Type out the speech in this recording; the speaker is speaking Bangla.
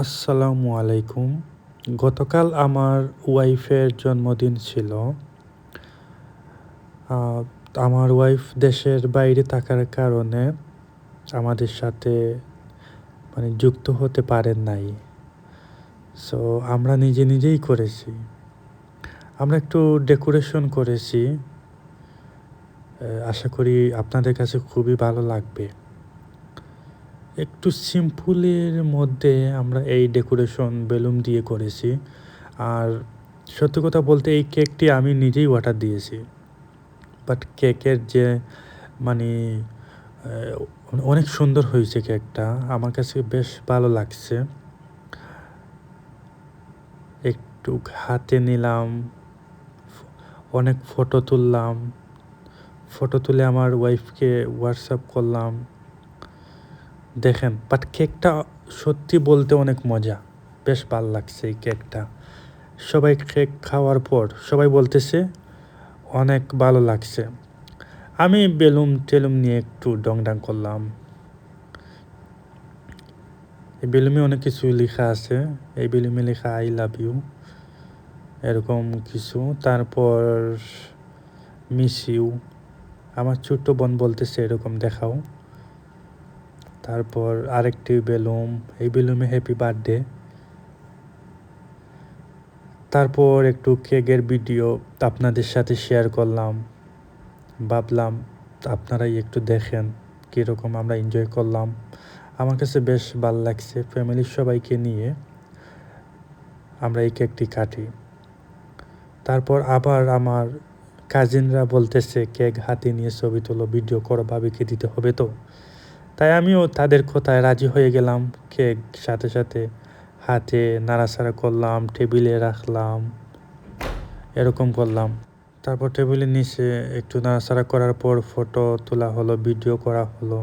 আসসালামু আলাইকুম। গতকাল আমার ওয়াইফের জন্মদিন ছিল। আমার ওয়াইফ দেশের বাইরে থাকার কারণে আমাদের সাথে মানে যুক্ত হতে পারেন নাই। সো আমরা নিজে নিজেই করেছি। আমরা একটু ডেকোরেশন করেছি। আশা করি আপনাদের কাছে খুবই ভালো লাগবে। একটু সিম্পলের মধ্যে আমরা এই ডেকোরেশন বেলুন দিয়ে করেছি। আর সত্যি কথা বলতে এই কেকটি আমি নিজেই অর্ডার দিয়েছি। বাট কেকের যে মানে অনেক সুন্দর হয়েছে কেকটা, আমার কাছে বেশ ভালো লাগছে। একটু হাতে নিলাম, অনেক ফটো তুললাম, ফটো তুলে আমার ওয়াইফকে হোয়াটসঅ্যাপ করলাম। দেখেন বাট কেকটা সত্যি বলতে অনেক মজা। বেশ ভালো লাগছে এই কেকটা সবাই কেক খাওয়ার পর সবাই বলতেছে, অনেক ভালো লাগছে। আমি বেলুন টেলুম নিয়ে একটু ডং ডাং করলাম। এই বেলুমে অনেক কিছু লেখা আছে। এই বেলুমে লেখা, আই লাভ ইউ, এরকম কিছু। তারপর, মিস ইউ, আমার ছোট্ট বোন বলতেছে এরকম, দেখাও। তারপর আরেকটি বেলুম, এই বেলুমে হ্যাপি বার্থডে তারপর একটু কেকের ভিডিও আপনাদের সাথে শেয়ার করলাম। ভাবলাম, আপনারাই একটু দেখেন কীরকম আমরা এনজয় করলাম। আমার কাছে বেশ ভালো লাগছে ফ্যামিলির সবাইকে নিয়ে আমরা এই কেকটি কাটি। তারপর আবার আমার কাজিনরা বলতেছে, কেক হাতে নিয়ে ছবি তোলো ভিডিও করো, ভাবিকে দিতে হবে তো? তাই আমিও তাদের কথায় রাজি হয়ে গেলাম। কেক সাথে সাথে হাতে নাড়াচাড়া করলাম, টেবিলে রাখলাম, এরকম করলাম। তারপর টেবিলের নিচে একটু নাড়াচাড়া করার পর ফটো তোলা হলো ভিডিও করা হলো।